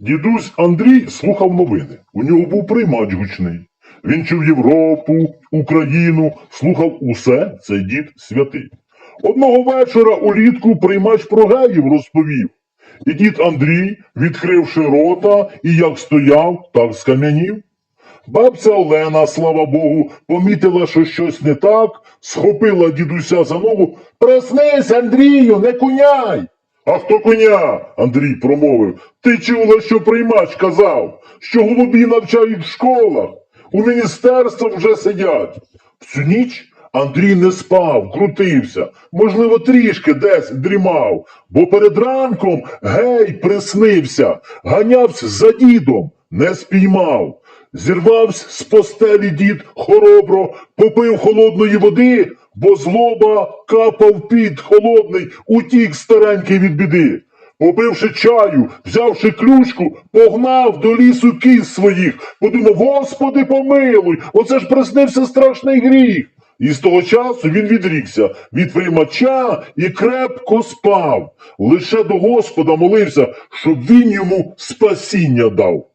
Дідусь Андрій слухав новини. У нього був приймач гучний. Він чув Європу, Україну, слухав усе цей дід святий. Одного вечора улітку приймач про геїв розповів. І дід Андрій, відкривши рота, і як стояв, так скам'янів. Бабця Олена, слава Богу, помітила, що щось не так, схопила дідуся за ногу. Проснись, Андрію, не куняй. А хто коня? Андрій промовив. Ти чула, що приймач казав, що голубі навчають в школах, у міністерствах вже сидять. Всю ніч Андрій не спав, крутився, можливо, трішки десь дрімав, бо перед ранком гей приснився, ганявся за дідом, не спіймав. Зірвався з постелі дід хоробро, попив холодної води, бо злоба капав під холодний, утік старенький від біди. Попивши чаю, взявши ключку, погнав до лісу кіз своїх, подумав, Господи, помилуй, оце ж приснився страшний гріх. І з того часу він відрікся від приймача і крепко спав. Лише до Господа молився, щоб він йому спасіння дав.